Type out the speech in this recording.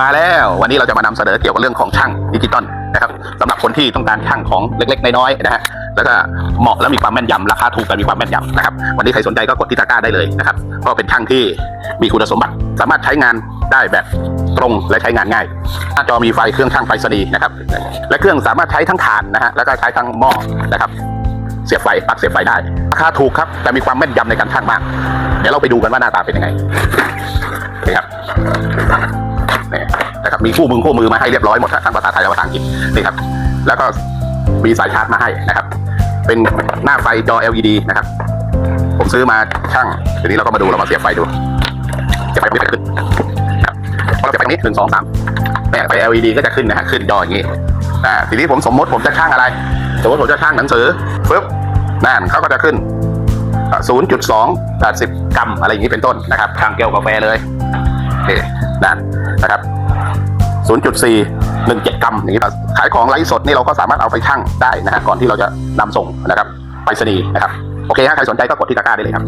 มาแล้ววันนี้เราจะมานำเสนอเกี่ยวกับเรื่องของช่างดิจิตอลนะครับสำหรับคนที่ต้องการช่างของเล็กๆน้อยๆนะฮะแล้วก็เหมาะและมีความแม่นยำราคาถูกแต่มีความแม่นยำนะครับ วันนี้ใครสนใจก็กดที่ตะกร้าได้เลยนะครับเพราะเป็นช่างที่มีคุณสมบัติสามารถใช้งานได้แบบตรงและใช้งานง่ายหน้าจอมีไฟเครื่องช่างไฟสนีนะครับ และเครื่องสามารถใช้ทั้งถ่านนะฮะแล้วก็ใช้ทั้งหม้อนะครับเสียบไฟปลั๊กเสียบไฟได้ราคาถูกครับแต่มีความแม่นยำในการช่างมาก เดี๋ยวเราไปดูกันว่าหน้าตาเป็นยังไงนี่ครับ นะครับมีคู่มือคู่มือมาให้เรียบร้อยหมดทั้งภาษาไทยและภาษาอังกฤษนี่ครับ แล้วก็มีสายชาร์จมาให้นะครับ เป็นหน้าไฟจอ LED นะครับ ผมซื้อมาช่างทีนี้เราก็มาดูเรามาเสียบไฟดูเสียบไฟไม่ขึ้นครับพอเราเสียบไฟตรงนี้หนึ่งสองสามเนี่ไฟ LED ก็จะขึ้นนะฮะขึ้นจออย่างนี้อ่าทีนี้ผมสมมติผมจะช่างอะไร สมมติผมจะช่างหนังสือปึ๊บนั่นเขาก็จะขึ้น0.2 80 กรัมอะไรอย่างนี้เป็นต้นนะครับช่างแก้วกาแฟเลย นี่นะนะครับ0.4 17กรัมอย่างนี้เราขายของไลฟ์สดนี่เราก็สามารถเอาไปชั่งได้นะฮะก่อนที่เราจะนำส่งนะครับไปรษณีย์นะครับ โอเคฮะใครสนใจก็กดที่ตะกร้าได้เลยครับ